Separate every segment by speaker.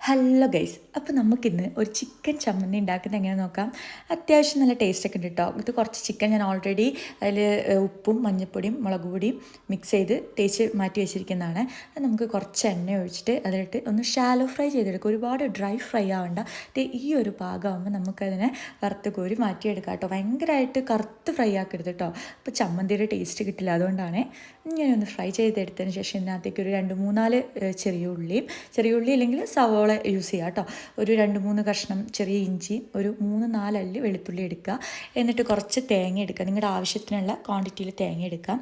Speaker 1: Hello guys അപ്പോൾ നമുക്കിന്ന് ഒരു ചിക്കൻ ചമ്മന്തി ഉണ്ടാക്കുന്നത് എങ്ങനെ നോക്കാം. അത്യാവശ്യം നല്ല ടേസ്റ്റ് ഒക്കെ ഉണ്ട് കേട്ടോ ഇത് കുറച്ച് ചിക്കൻ ഞാൻ ഓൾറെഡി അതിൽ ഉപ്പും മഞ്ഞൾപ്പൊടിയും മുളക് പൊടിയും മിക്സ് ചെയ്ത് തേച്ച് മാറ്റി വെച്ചിരിക്കുന്നതാണ്. അത് നമുക്ക് കുറച്ച് എണ്ണ ഒഴിച്ചിട്ട് അതിലിട്ട് ഒന്ന് ഷാലോ ഫ്രൈ ചെയ്തെടുക്കും. ഒരുപാട് ഡ്രൈ ഫ്രൈ ആവണ്ട. ഈ ഒരു പാകമാകുമ്പോൾ നമുക്കതിനെ വറുത്ത് കോരി മാറ്റിയെടുക്കാം കേട്ടോ ഭയങ്കരമായിട്ട് കറുത്ത് ഫ്രൈ ആക്കരുത് കേട്ടോ അപ്പോൾ ചമ്മന്തിയുടെ ടേസ്റ്റ് കിട്ടില്ല അതുകൊണ്ടാണ് ഇങ്ങനെ ഒന്ന് ഫ്രൈ ചെയ്തെടുത്തതിന് ശേഷം ഇതിനകത്തേക്ക് ഒരു രണ്ട് മൂന്നാൽ ചെറിയ ഉള്ളിയും ചെറിയ ഉള്ളി അല്ലെങ്കിൽ സവോള യൂസ് ചെയ്യുക കേട്ടോ ഒരു രണ്ട് മൂന്ന് കഷ്ണം ചെറിയ ഇഞ്ചി ഒരു മൂന്ന് നാലല്ല് വെളുത്തുള്ളി എടുക്കുക എന്നിട്ട് കുറച്ച് തേങ്ങ എടുക്കുക നിങ്ങളുടെ ആവശ്യത്തിനുള്ള ക്വാണ്ടിറ്റിയിൽ തേങ്ങ എടുക്കുക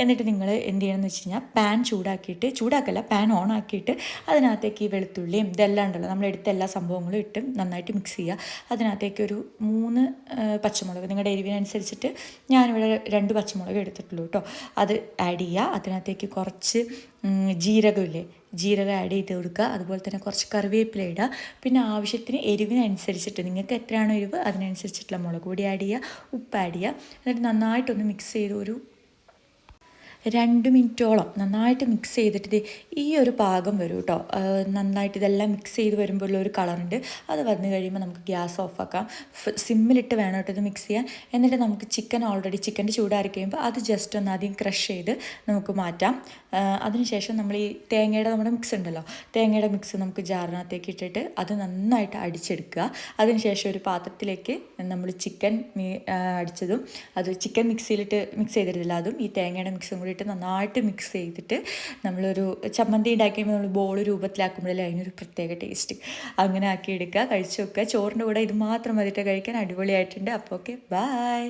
Speaker 1: എന്നിട്ട് നിങ്ങൾ എന്ത് ചെയ്യണമെന്ന് വെച്ച് കഴിഞ്ഞാൽ പാൻ ചൂടാക്കിയിട്ട് ചൂടാക്കല്ല പാൻ ഓൺ ആക്കിയിട്ട് അതിനകത്തേക്ക് ഈ വെളുത്തുള്ളിയും ഇതെല്ലാം ഉണ്ടല്ലോ. നമ്മളെടുത്ത എല്ലാ സംഭവങ്ങളും ഇട്ട് നന്നായിട്ട് മിക്സ് ചെയ്യുക അതിനകത്തേക്ക് ഒരു മൂന്ന് പച്ചമുളക്. നിങ്ങളുടെ എരിവിനനുസരിച്ചിട്ട് ഞാനിവിടെ രണ്ട് പച്ചമുളക് എടുത്തിട്ടുള്ളൂ കേട്ടോ അത് ആഡ് ചെയ്യുക അതിനകത്തേക്ക് കുറച്ച് ജീരകമില്ലേ ജീരകം ആഡ് ചെയ്ത് കൊടുക്കുക. അതുപോലെ തന്നെ കുറച്ച് കറിവേപ്പില ഇടുക. പിന്നെ ആവശ്യത്തിന് എരിവിനനുസരിച്ചിട്ട് നിങ്ങൾക്ക് എത്രയാണോ എരിവ് അതിനനുസരിച്ചിട്ടുള്ള മുളക് പൊടി ആഡ് ചെയ്യുക ഉപ്പ് ആഡ് ചെയ്യുക. എന്നിട്ട് നന്നായിട്ടൊന്ന് മിക്സ് ചെയ്ത് ഒരു രണ്ട് മിനിറ്റോളം നന്നായിട്ട് മിക്സ് ചെയ്തിട്ട് ഈ ഒരു പാകം വരും കേട്ടോ നന്നായിട്ട് ഇതെല്ലാം മിക്സ് ചെയ്ത് വരുമ്പോഴുള്ള ഒരു കളറുണ്ട് അത് വന്നു കഴിയുമ്പോൾ നമുക്ക് ഗ്യാസ് ഓഫാക്കാം സിമ്മിലിട്ട് വേണം കേട്ടോ ഇത് മിക്സ് ചെയ്യാൻ. എന്നിട്ട് നമുക്ക് ചിക്കൻ ഓൾറെഡി ചിക്കന്റെ ചൂടാറി കഴിയുമ്പോൾ അത് ജസ്റ്റ് ഒന്ന് ആദ്യം ക്രഷ് ചെയ്ത് നമുക്ക് മാറ്റാം. അതിനുശേഷം നമ്മൾ ഈ തേങ്ങയുടെ നമ്മുടെ മിക്സ് ഉണ്ടല്ലോ. തേങ്ങയുടെ മിക്സ് നമുക്ക് ജാറിനകത്തേക്ക് ഇട്ടിട്ട് അത് നന്നായിട്ട് അടിച്ചെടുക്കുക. അതിനുശേഷം ഒരു പാത്രത്തിലേക്ക് നമ്മൾ ചിക്കൻ അടിച്ചതും അത് ചിക്കൻ മിക്സിയിലിട്ട് മിക്സ് ചെയ്തിട്ടില്ല. അതും ഈ തേങ്ങയുടെ മിക്സും കൂടി ഇട്ട് നന്നായിട്ട് മിക്സ് ചെയ്തിട്ട് നമ്മളൊരു ചമ്മന്തി ഉണ്ടാക്കിയപ്പോൾ നമ്മൾ ബോൾ രൂപത്തിലാക്കുമ്പോഴല്ലേ അതിനൊരു പ്രത്യേക ടേസ്റ്റ് അങ്ങനെ ആക്കി എടുക്കുക കഴിച്ചു വെക്കുക ചോറിന്റെ കൂടെ ഇത് മാത്രം മതിയിട്ട് കഴിക്കാൻ അടിപൊളിയായിട്ടുണ്ട്. അപ്പോൾ ഓക്കെ ബൈ